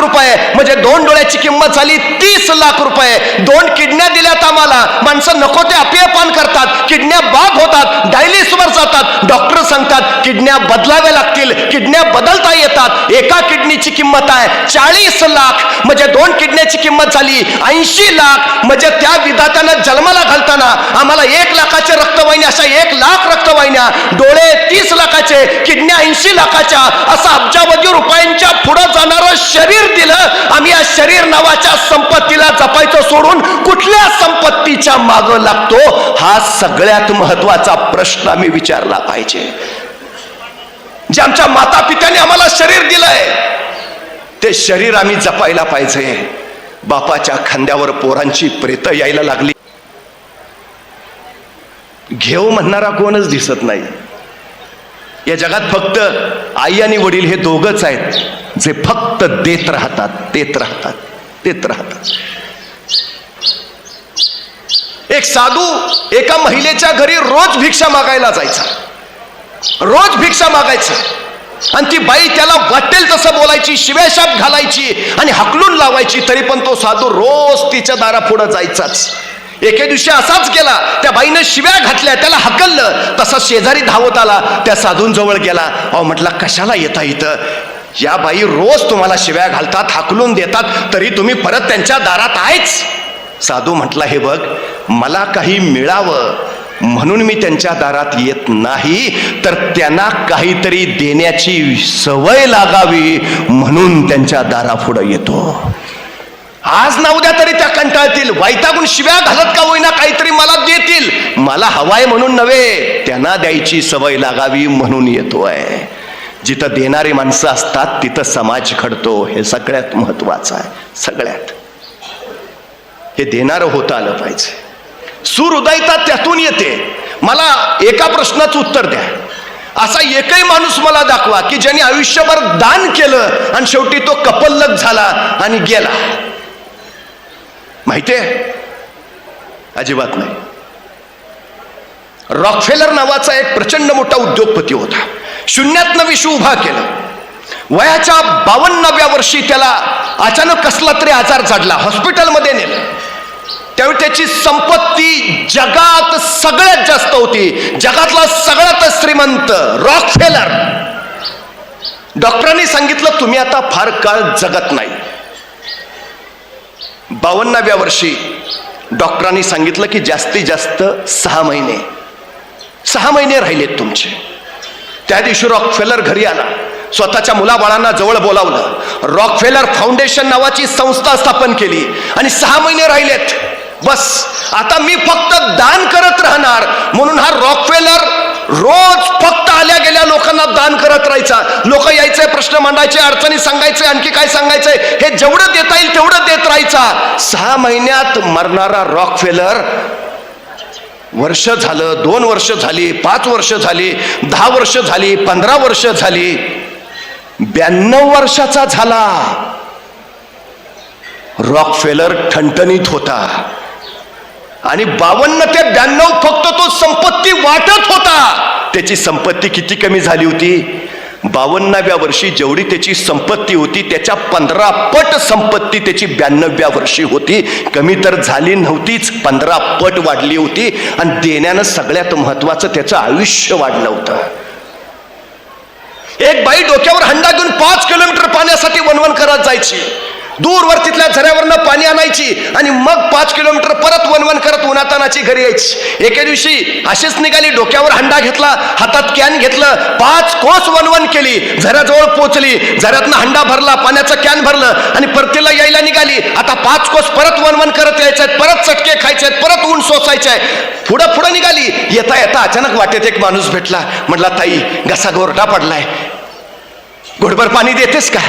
berupa रुपये. म्हणजे दोन डोळ्याची किंमत झाली तीस लाख रुपये. दोन किडन्या दिल्यात आम्हाला. माणसं नको ते अपियपान करतात. किडन्या बाद होतात. डायलिसवर जातात. डॉक्टर सांगतात किडन्या बदलाव्या लागतील. किडन्या बदलता येतात. एका किडनीची किंमत आहे चाळीस लाख. म्हणजे दोन किडन्याची किंमत झाली ऐंशी लाख. म्हणजे त्या विधात्यानं जन्माला घालताना आम्हाला एक लाखाचे रक्तवाहिन्या अशा एक लाख रक्तवाहिन्या डोळे तीस लाखाचे किडन्या ऐंशी लाखाच्या असं अब्जावधी रुपयांच्या पुढं जाणारं शरीर दिलं. आम्ही या शरीर नावाच्या संपत्तीला जपायचं सोडून कुठल्या संपत्तीच्या माग लागतो हा सगळ्यात महत्त्वाचा प्रश्न आम्ही विचारला पाहिजे. जे आमच्या माता पित्याने आम्हाला शरीर दिलंय ते शरीर आम्ही जपायला पाहिजे. बापाच्या खांद्यावर पोरांची प्रेत यायला लागली. घेऊ म्हणणारा कोणच दिसत नाही. या जगात फक्त आई आणि वडील हे दोघच आहेत. जे फक्त देत राहतात देत राहतात देत राहतात. एक साधू एका महिलेच्या घरी रोज भिक्षा मागायला जायचा. रोज भिक्षा मागायचं. आणि ती बाई त्याला वाटेल तसं बोलायची शिव्याशाप घालायची आणि हकलून लावायची तरी पण तो साधू रोज तिच्या दारापुढं जायचाच. एके दिवशी असाच गेला त्या बाईनं शिव्या घातल्या त्याला हकललं. तसा शेजारी धावत आला त्या साधूंजवळ गेला. अहो म्हटला कशाला येता इथं? या बाई रोज तुम्हाला शिव्या घालतात हाकलून देतात तरी तुम्ही परत त्यांच्या दारात आहेच. साधू म्हटला हे बघ मला काही मिळावं. म्हणून मी त्यांच्या दारात येत नाही तर त्यांना काहीतरी देण्याची सवय लागावी म्हणून त्यांच्या दारापुढं येतो. आज ना उद्या तरी त्या कंटाळतील. वैतागून शिव्या घालत का होईना काहीतरी मला देतील. मला हवाय म्हणून नव्हे त्यांना द्यायची सवय लागावी म्हणून येतोय. जिथं देणारी माणसं असतात तिथं समाज घडतो. हे सगळ्यात महत्वाचं आहे. सगळ्यात. हे देणारं होतं आलं पाहिजे. सुहृदयता त्यातून येते. मला एका प्रश्नाचं उत्तर द्या. असा एकही माणूस मला दाखवा की ज्याने आयुष्यभर दान केलं आणि शेवटी तो कपल्लक झाला आणि गेला. माहिती आहे? अजिबात नाही. रॉकफेलर नावाचा एक प्रचंड मोठा उद्योगपती होता. शून्यातनं विश्व उभा केलं. वयाच्या बावन्नाव्या वर्षी त्याला अचानक कसला तरी आजार झाडला. हॉस्पिटलमध्ये नेलं. त्यावेळी त्याची संपत्ती जगात सगळ्यात जास्त होती. जगातला सगळ्यात श्रीमंत रॉकफेलर डॉक्टरांनी सांगितलं तुम्ही आता फार काळ जगत नाही. बावन्नाव्या वर्षी डॉक्टरांनी सांगितलं की जास्तीत जास्त सहा महिने. सहा महिने राहिलेत तुमचे. त्या दिवशी रॉकफेलर घरी आला. स्वतःच्या मुलाबाळांना जवळ बोलावलं. रॉकफेलर फाउंडेशन नावाची संस्था स्थापन केली आणि सहा महिने राहिलेत. बस आता मी फक्त दान करत राहणार म्हणून हा रॉकफेलर रोज फक्त आल्या गेल्या लोकांना दान करत राहायचा. लोक यायचे प्रश्न मांडायचे अडचणी सांगायचे आणखी काय सांगायचंय हे जेवढं देता येईल तेवढं देत राहायचा. सहा महिन्यात मरणारा रॉकफेलर वर्ष झालं दोन वर्ष झाली पाच वर्ष झाली दहा वर्ष झाली पंधरा वर्ष झाली. ब्याण्णव वर्षाचा झाला. रॉक फेलर ठणठणीत होता. आणि बावन्न ते ब्याण्णव फक्त तो संपत्ती वाटत होता. त्याची संपत्ती किती कमी झाली होती? बावन्नाव्या वर्षी जेवढी त्याची संपत्ती होती त्याच्या पंधरा पट संपत्ती त्याची ब्याण्णव्या वर्षी होती. कमी तर झाली नव्हतीच पंधरा पट वाढली होती आणि देण्यानं सगळ्यात महत्वाचं त्याचं आयुष्य वाढलं होतं. एक बाई डोक्यावर हंडा घेऊन पाच किलोमीटर पाण्यासाठी वनवन करत जायची. दूरवर तिथल्या झऱ्यावरनं पाणी आणायची आणि मग पाच किलोमीटर परत वनवन करत उन्हातानाची घरी यायची. एके दिवशी अशीच निघाली डोक्यावर हंडा घेतला हातात कॅन घेतलं पाच कोस वनवन केली झऱ्याजवळ पोचली झऱ्यातनं हंडा भरला पाण्याचं कॅन भरलं आणि परतीला यायला निघाली. आता पाच कोस परत वनवन करत यायचे परत चटके खायचे परत ऊन सोसायचे पुढं पुढं निघाली. येता येता अचानक वाटेत एक माणूस भेटला. म्हटला ताई घसा गोरटा पडलाय. घोडभर पाणी देतेस का?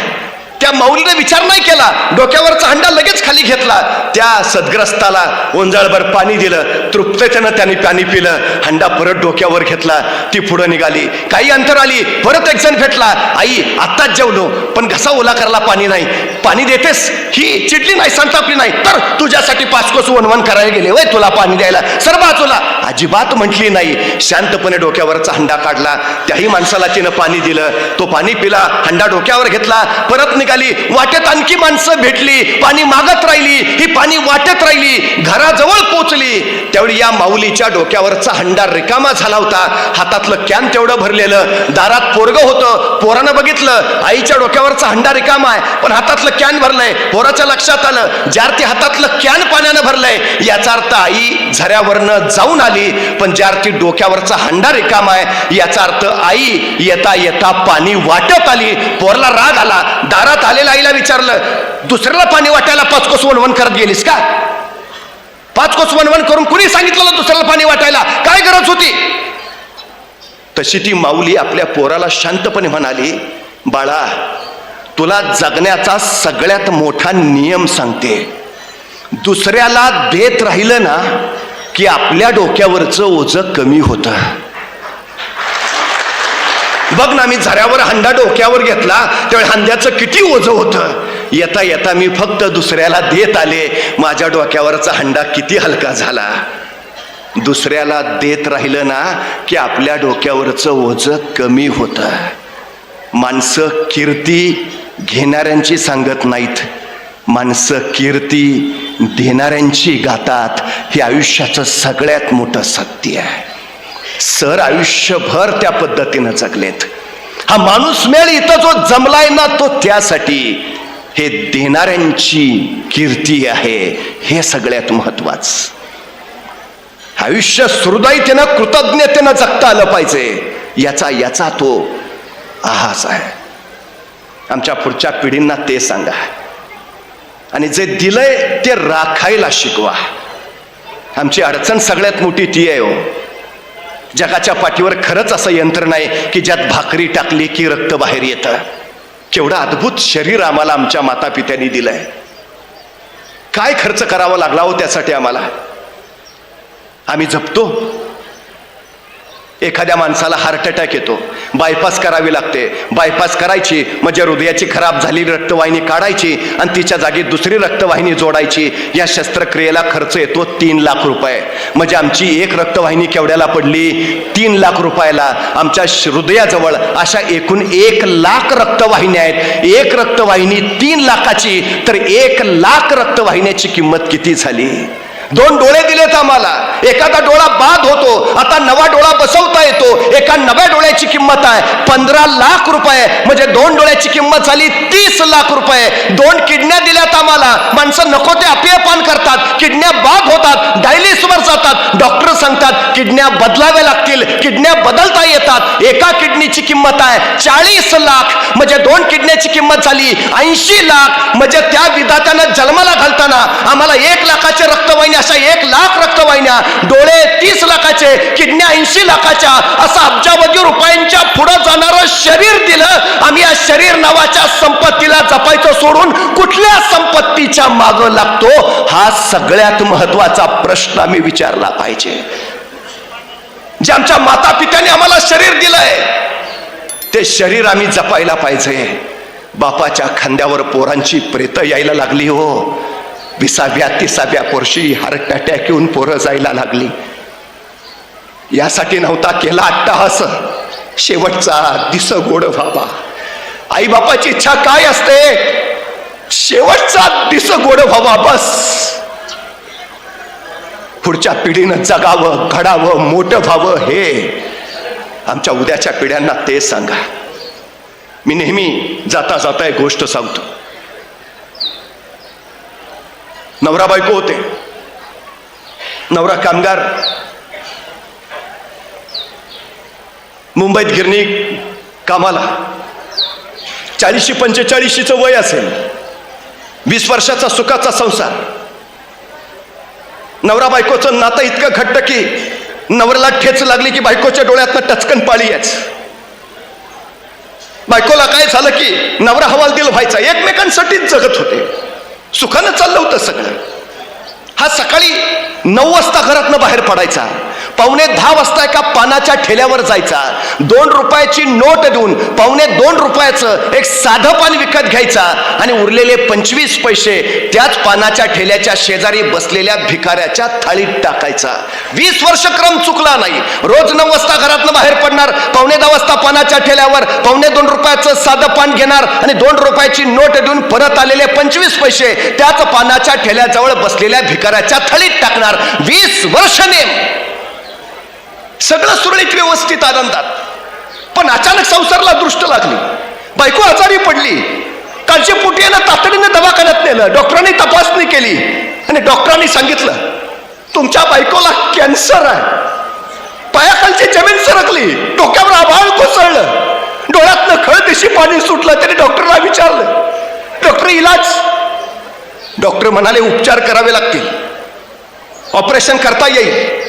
त्या माऊलीने विचार नाही केला. डोक्यावरचा हंडा लगेच खाली घेतला. त्या सदग्रस्ताला ओंजाळभर पाणी दिलं. तृप्ततेनं त्याने पाणी पिलं. हंडा परत डोक्यावर घेतला. ती पुढं निघाली. काही अंतर आली. परत एक जण भेटला. आई आत्ताच जेवलो. पण घसा ओला करायला पाणी नाही. पाणी देतेस? ही चिडली नाही संतापली नाही. तर तुझ्यासाठी पाचकोस वनवन करायला गेले. वय तुला पाणी द्यायला. सर बाजूला. अजिबात म्हटली नाही. शांतपणे डोक्यावरचा हंडा काढला. त्याही माणसाला तिनं पाणी दिलं. तो पाणी पिला. हंडा डोक्यावर घेतला. परत निघाला. निघाली वाटेत आणखी माणसं भेटली पाणी मागत राहिली ही पाणी वाटत राहिली घराजवळ पोचली. त्यावेळी या माऊलीच्या डोक्यावरचा हंडा रिकामा झाला होता. हातातलं कॅन तेवढं भरलेलं दारात पोरग होतं पोरानं बघितलं आईच्या डोक्यावरचा हंडा रिकामा आहे पण हातातलं कॅन भरलंय पोराच्या लक्षात आलं ज्यार्थी हातातलं कॅन पाण्यानं भरलंय याचा अर्थ आई झऱ्यावरनं जाऊन आली पण ज्यार्थी डोक्यावरचा हंडा रिकामा आहे याचा अर्थ आई येता येता पाणी वाटत आली पोरला राग आला दारात आलेल्या आईला विचारलं दुसऱ्याला पाणी वाटायला पाच कोस वणवण करत गेलीस का? पाच कोस वणवण करून कुणी सांगितलं दुसऱ्याला पाणी वाटायला? काय गरज होती? तशी ती माऊली आपल्या पोराला शांतपणे म्हणाली बाळा तुला जगण्याचा सगळ्यात मोठा नियम सांगते. दुसऱ्याला देत राहिलं ना की आपल्या डोक्यावरचं ओझं कमी होतं. बघ ना मी झऱ्यावर हंडा डोक्यावर घेतला त्यावेळी हंड्याचं किती ओझं होतं. येता येता मी फक्त दुसऱ्याला देत आले. माझ्या डोक्यावरचा हंडा किती हलका झाला. दुसऱ्याला देत राहिलं ना की आपल्या डोक्यावरचं ओझं कमी होतं. माणसं कीर्ती घेणाऱ्यांची सांगत नाहीत. माणसं कीर्ती देणाऱ्यांची गातात. हे आयुष्याचं सगळ्यात मोठं सत्य आहे. सर आयुष्यभर त्या पद्धतीनं जगलेत. हा माणूस मेळ इथं जो जमलाय ना तो त्यासाठी हे देणाऱ्यांची कीर्ती आहे हे सगळ्यात महत्वाचं. आयुष्य सुहृदयतेनं कृतज्ञतेनं जगता आलं पाहिजे. याचा याचा तो आहास आहे. आमच्या पुढच्या पिढींना ते सांगा. आणि जे दिलंय ते राखायला शिकवा. आमची अडचण सगळ्यात मोठी ती आहे हो. जगाच्या पाठीवर खरंच असं यंत्र नाही की ज्यात भाकरी टाकली की रक्त बाहेर येतं. केवढं अद्भुत शरीर आम्हाला आमच्या मातापित्यांनी दिलंय. काय खर्च करावा लागला हो त्यासाठी आम्हाला? आम्ही जपतो एखाद्या माणसाला हार्ट अटॅक येतो. बायपास करावी लागते. बायपास करायची म्हणजे हृदयाची खराब झालेली रक्तवाहिनी काढायची आणि तिच्या जागी दुसरी रक्तवाहिनी जोडायची. या शस्त्रक्रियेला खर्च येतो तीन लाख रुपये. म्हणजे आमची एक रक्तवाहिनी केवढ्याला पडली? तीन लाख रुपयाला. आमच्या हृदयाजवळ अशा एकूण एक लाख रक्तवाहिन्या आहेत. एक रक्तवाहिनी तीन लाखाची तर एक लाख रक्तवाहिन्याची किंमत किती झाली? दोन डोळे दिलेत आम्हाला. एखादा डोळा बाद होतो आता नवा डोळा बसवता येतो. एका नव्या डोळ्याची किंमत आहे पंधरा लाख रुपये. म्हणजे दोन डोळ्याची किंमत झाली तीस लाख रुपये. दोन किडन्या दिल्यात आम्हाला. माणसं नको ते अपियपान करतात. किडन्या बाद होतात डायलिसवर जातात. डॉक्टर सांगतात किडन्या बदलाव्या लागतील किडन्या बदलता येतात. एका किडनीची किंमत आहे चाळीस लाख. म्हणजे दोन किडन्याची किंमत झाली ऐंशी लाख. म्हणजे त्या विधात्यानं जन्माला घालताना आम्हाला एक लाखाचे रक्तवाहिन्या अशा एक लाख रक्तवाहिन्या डोळे तीस लाखाचे किडन्या ऐंशी लाखाच्या असं अब्जावधी रुपयांच्या पुढं जाणारं शरीर दिलं आम्ही या शरीर नावाच्या संपत्तीला जपायचं सोडून कुठल्या संपत्तीच्या माग लागतो? हा सगळ्यात महत्त्वाचा प्रश्न आम्ही विचारला पाहिजे. जे आमच्या माता पित्याने आम्हाला शरीर दिलंय ते शरीर आम्ही जपायला पाहिजे. बापाच्या खांद्यावर पोरांची प्रेत यायला लागली हो. विसाव्या तिसाव्या वर्षी हार्ट अटॅक येऊन पोरं जायला लागली. यासाठी नव्हता केला अट्टहास. शेवटचा दिस गोड व्हावा. आई बापाची इच्छा काय असते? शेवटचा दिस गोड व्हावा बस. पुढच्या पिढीनं जगावं घडावं मोठं व्हावं हे आमच्या उद्याच्या पिढ्यांना ते सांगा. मी नेहमी जाता जाता एक गोष्ट सांगतो. नवरा बायको होते. नवरा कामगार. मुंबईत गिरणी कामाला. चाळीसशे पंचेचाळीशीचं वय असेल. वीस वर्षाचा सुखाचा संसार. नवरा बायकोचं नातं इतकं घट्ट की नवऱ्याला ठेच लागली की बायकोच्या डोळ्यातनं टचकन पाळी याच बायकोला काय झालं की नवरा हवालदिल व्हायचा. एकमेकांसाठीच जगत होते. सुखानं चाललं होतं सगळं. हा सकाळी नऊ वाजता घरातनं बाहेर पडायचा. पावणे दहा वाजता एका पानाच्या ठेल्यावर जायचा. दोन रुपयाची नोट देऊन पावणे दोन रुपयाचं एक साधं पान विकत घ्यायचा आणि उरलेले पंचवीस पैसे त्याच पानाच्या ठेल्याच्या शेजारी बसलेल्या भिकाऱ्याच्या थाळीत टाकायचा. वीस वर्ष क्रम चुकला नाही. रोज नऊ वाजता घरातनं बाहेर पडणार पावणे दहा वाजता पानाच्या ठेल्यावर पावणे दोन रुपयाचं साधं पान घेणार आणि दोन रुपयाची नोट देऊन परत आलेले पंचवीस पैसे त्याच पानाच्या ठेल्याजवळ बसलेल्या भिकाऱ्याच्या थाळीत टाकणार. वीस वर्ष नेम. सगळं सुरळीत व्यवस्थित आनंदात. पण अचानक संसारला दृष्ट लागली. बायको आजारी पडली. कालचे पोटी तातडीने तातडीनं दवाखान्यात नेलं. डॉक्टरांनी तपासणी केली. आणि डॉक्टरांनी सांगितलं तुमच्या बायकोला कॅन्सर आहे. पायाखालची जमीन सरकली. डोक्यावर आभाळ कोसळलं. डोळ्यातनं खळ दिशी पाणी सुटलं. त्याने डॉक्टरला विचारलं डॉक्टर इलाज? डॉक्टर म्हणाले उपचार करावे लागतील. ऑपरेशन करता येईल.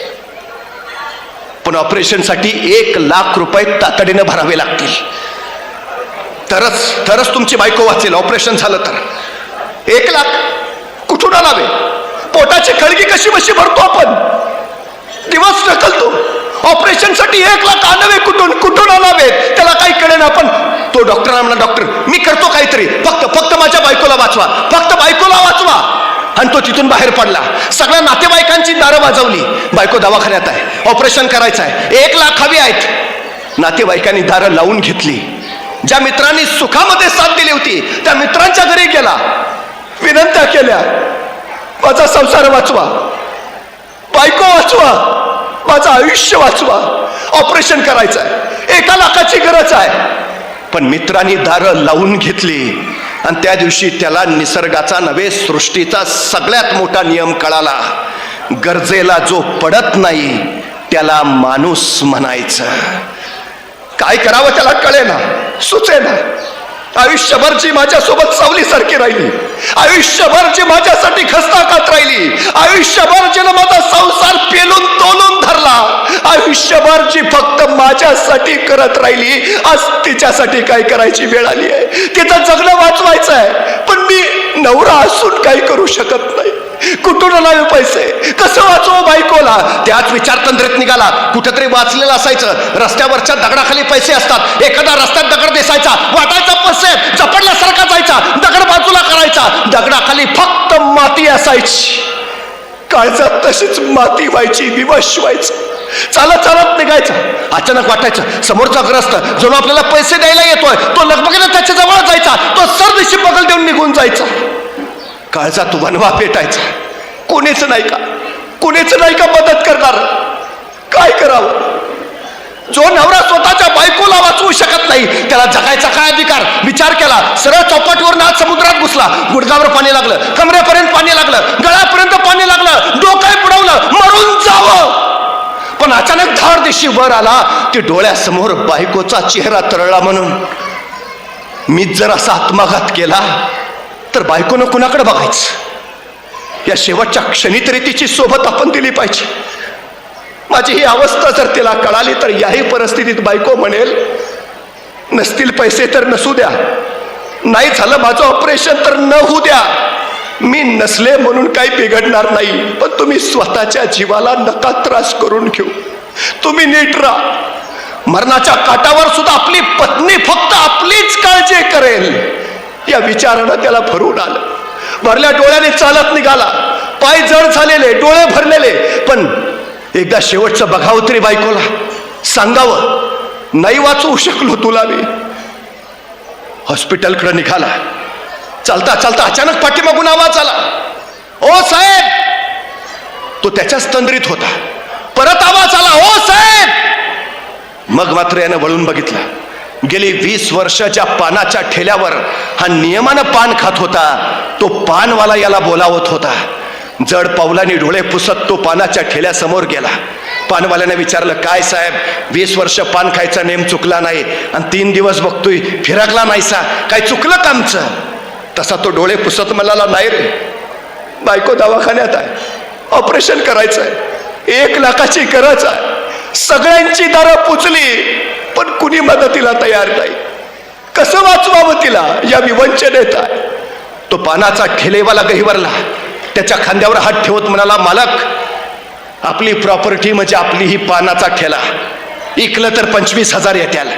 पण ऑपरेशनसाठी एक लाख रुपये तातडीनं भरावे लागतील. तरच तरच तुमची बायको वाचेल. ऑपरेशन झालं तर. एक लाख कुठून आणावे? पोटाची खळगी कशी बशी भरतो आपण? दिवस ढकलतो. ऑपरेशनसाठी एक लाख आणावे कुठून? कुठून आणावे? त्याला काही कळेना आपण. तो डॉक्टरांना म्हणा डॉक्टर मी करतो काहीतरी. फक्त फक्त माझ्या बायकोला वाचवा. फक्त बायकोला वाचवा. आणि तो तिथून बाहेर पडला. सगळ्या नातेवाईकांची दारं वाजवली. बायको दवाखान्यात आहे. ऑपरेशन करायचं आहे. एक लाख हवी आहेत. नातेवाईकांनी दारं लावून घेतली. ज्या मित्रांनी सुखामध्ये साथ दिली होती त्या मित्रांच्या घरी गेला. विनंत्या केल्या माझा संसार वाचवा. बायको वाचवा. माझं आयुष्य वाचवा. ऑपरेशन करायचं आहे. एका लाखाची गरज आहे. पण मित्रांनी दारं लावून घेतली. आणि त्या दिवशी त्याला निसर्गाचा नव्हे सृष्टीचा सगळ्यात मोठा नियम कळाला. गरजेला जो पडत नाही त्याला माणूस म्हणायचं. काय करावं त्याला कळेना सुचेना. आयुष्यभरची माझ्यासोबत सावलीसारखी राहिली. आयुष्यभरची माझ्यासाठी खस्ताकात राहिली. आयुष्यभर जिनं माझा संसार पेलून तोलून धरला. आयुष्यभर जी फक्त माझ्यासाठी करत राहिली. आज तिच्यासाठी काय करायची वेळ आली आहे? तिचं जगणं वाचवायचं आहे पण मी नवरा असून काही करू शकत नाही. कुठून आणावे पैसे? कसं वाचव बायकोला? त्याच विचारतंत्रेत निघाला. कुठेतरी वाचलेलं असायचं. रस्त्यावरच्या दगडाखाली पैसे असतात. एखादा रस्त्यात दगड दिसायचा वाटायचा पैसे. झपडल्यासारखा जायचा. दगड बाजूला करायचा. दगडाखाली फक्त माती असायची. काळजात तशीच माती व्हायची विवश व्हायचं. चालत चालत निघायचं. अचानक वाटायचं समोरचा ग्रस्त जो आपल्याला पैसे द्यायला येतोय तो लगबगीनं त्याच्याजवळ जायचा. तो सर दिशी देऊन निघून जायचा. काळजात वनवा पेटायचा. कोणीच नाही का? कोणीच नाही का मदत करणार? काय करावं? जो नवरा स्वतःच्या बायकोला वाचवू शकत नाही त्याला जगायचा काय अधिकार? विचार केला सरळ चौपाटीवर नाच समुद्रात घुसला. गुडगावर पाणी लागलं कमऱ्यापर्यंत पाणी लागलं गळ्यापर्यंत पाणी लागलं डोकं बुडवलं मरून जावं. पण अचानक धार दिशी वर आला की डोळ्यासमोर बायकोचा चेहरा तरळला म्हणून मी जर असा आत्माघात केला. तर बायकोनं कुणाकडे बघायचं? या शेवटच्या क्षणी तरी तिची सोबत आपण दिली पाहिजे. माझी ही अवस्था जर तिला कळाली तर याही परिस्थितीत बायको म्हणेल नसतील पैसे तर नसू द्या. नाही झालं माझं ऑपरेशन तर न होऊ द्या. मी नसले म्हणून काही बिघडणार नाही पण तुम्ही स्वतःच्या जीवाला नका त्रास करून घेऊ. तुम्ही नीट राहा. मरणाच्या काटावर सुद्धा आपली पत्नी फक्त आपलीच काळजी करेल. या विचारानं त्याला भरून आलं. भरल्या डोळ्याने चालत निघाला. पाय जड झालेले डोळे भरलेले. पण एकदा शेवटचं बघावं तरी बायकोला सांगावं नाही वाचवू शकलो तुला मी. हॉस्पिटलकडे निघाला. चालता चालता अचानक पाठीमागून आवाज आला. ओ साहेब! तो त्याच्याच तंद्रीत होता. परत आवाज आला ओ साहेब! मग मात्र यानं वळून बघितला. गेली वीस वर्षाच्या पानाच्या ठेल्यावर हा नियमानं पान खात होता तो पानवाला याला बोलावत होता. जड पावलाने डोळे पुसत तो पानाच्या ठेल्यासमोर गेला. पानवाल्याने विचारलं काय साहेब वीस वर्ष पान खायचा नेम चुकला नाही आणि तीन दिवस बघतोय फिरकला नाहीसा काय चुकलं का आमचं? तसा तो डोळे पुसत म्हणाला नाही रे बायको दवाखान्यात आहे ऑपरेशन करायचं आहे एक लाखाची गरज आहे सगळ्यांची दारं पुचली पण कुणी मदतीला तयार नाही. कसं वाचवावं तिला? या विवंचनेत आहे. तो पानाचा ठेलेवाला गहिवरला. त्याच्या खांद्यावर हात ठेवत म्हणाला मालक आपली प्रॉपर्टी म्हणजे आपली ही पानाचा ठेला. इकलं तर पंचवीस हजार येत्याल.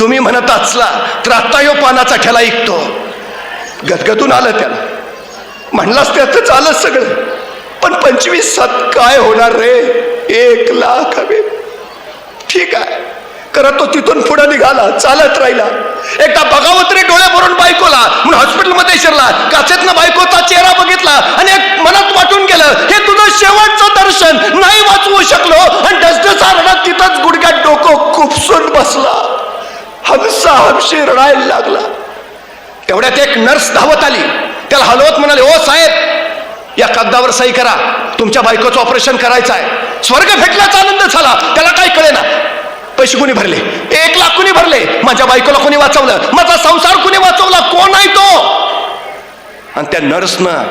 तुम्ही म्हणत असला तर आता यो पानाचा ठेला इकतो. गदगदून आलं त्याला. म्हणलास त्यातच आलं सगळं. पण पंचवीस सात काय होणार रे? एक लाख हवे. ठीक आहे. करत तो तिथून पुढे निघाला चालत राहिला. एकदा बघावं डोळ्या डोळे भरून बायकोला. म्हणून हॉस्पिटलमध्ये शिरला. काचेतनं बायकोचा चेहरा बघितला आणि एक मनात वाटून गेलं हे तुझं शेवटचं दर्शन. नाही वाचवू शकलो. आणि डसडसा रडत तिथंच गुडघ्यात डोकं खुपसून बसला. हमसा हमशी रडायला लागला. तेवढ्यात एक नर्स धावत आली. त्याला हलवत म्हणाले ओ साहेब या कागदावर सही करा. तुमच्या बायकोचं ऑपरेशन करायचं आहे. स्वर्ग भेटल्याचा आनंद झाला. त्याला काय कळेना. पैसे कोणी भरले? एक लाख कोणी भरले? माझ्या बायकोला कोणी वाचवलं? माझा संसार कोणी वाचवला? कोण आहे तो? आणि त्या नर्सनं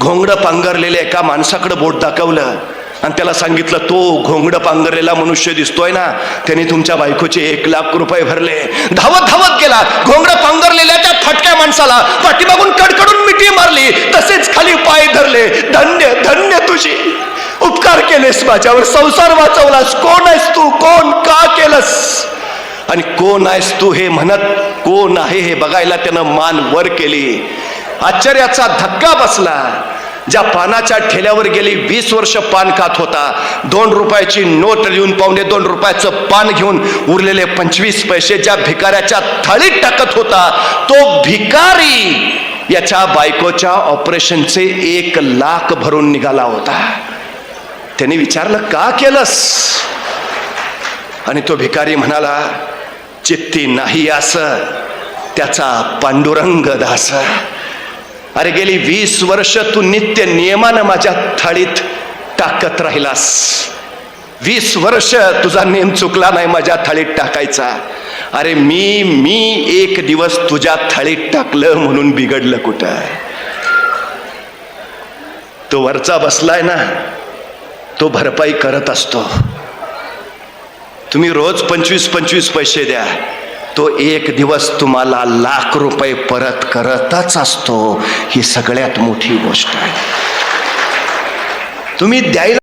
घोंगडं पांघरलेल्या एका माणसाकडे बोट दाखवलं. आणि त्याला सांगितलं तो घोंगडं पांघरलेला मनुष्य दिसतोय ना त्याने तुमच्या बायकोचे एक लाख रुपये भरले. धावत धावत गेला. घोंगडं पांघरलेल्या त्या फटक्या माणसाला पाठीमागून कडकडून मिठी मारली. तसेच खाली पाय धरले. धन्य धन्य तुझी. उपकार केलेस माझ्यावर संसार वाचवलास. कोण आहेस तू? कोण का केलंस? आणि कोण आहेस तू हे म्हणत कोण आहे हे बघायला त्यानं मान वर केली. आश्चर्याचा धक्का बसला. ज्या पानाच्या ठेल्यावर गेली वीस वर्ष पान खात होता. दोन रुपयाची नोट लिहून पावणे दोन रुपयाचं पान घेऊन उरलेले पंचवीस पैसे ज्या भिकाऱ्याच्या थाळीत टाकत होता तो भिकारी याच्या बायकोच्या ऑपरेशनचे एक लाख भरून निघाला होता. त्याने विचारलं का केलंस? आणि तो भिकारी म्हणाला चित्ती नाही असं त्याचा पांडुरंग दास. अरे गेली वीस वर्ष तू नित्य नियमानं माझ्या थाळीत टाकत राहिलास. वीस वर्ष तुझा नेम चुकला नाही माझ्या थाळीत टाकायचा. अरे मी मी एक दिवस तुझ्या थाळीत टाकलं म्हणून बिघडलं कुठं? तो वरचा बसलाय ना तो भरपाई करत असतो. तुम्ही रोज पंचवीस पंचवीस पैसे द्या. तो एक दिवस तुम्हाला लाख रुपये परत करतच असतो. ही सगळ्यात मोठी गोष्ट आहे. तुम्ही द्यायला